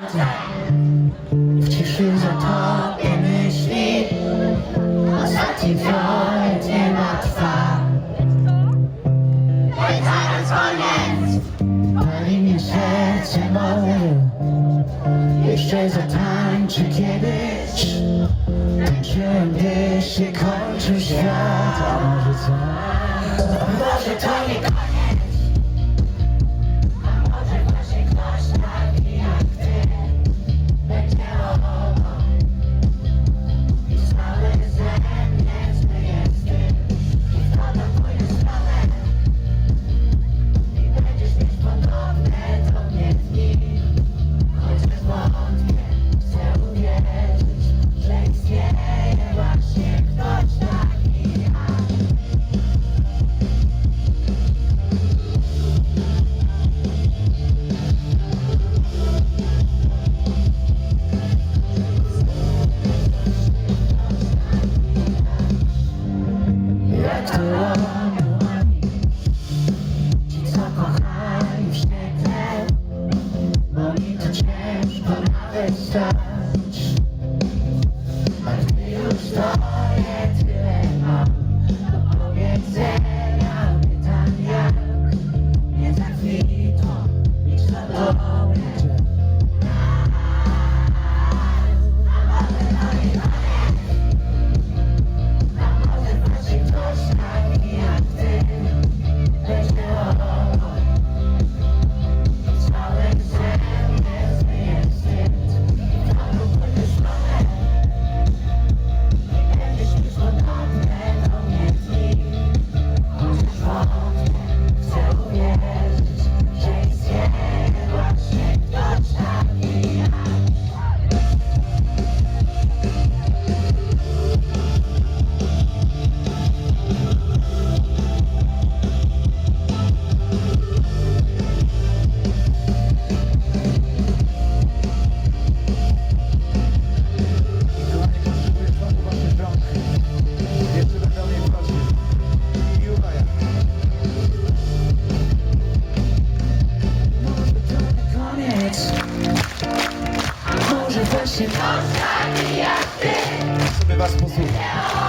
W ciszy za zatopię myśli Ostatni fiolet nie ma trwa. Ej, zaraz koniec Pali mnie serce moje Jeszcze zatańczy kiedyś. Tańczyłem, gdy się kończył świat. A może to, może to nie koniec. hoje não sabia ser. Deixa eu.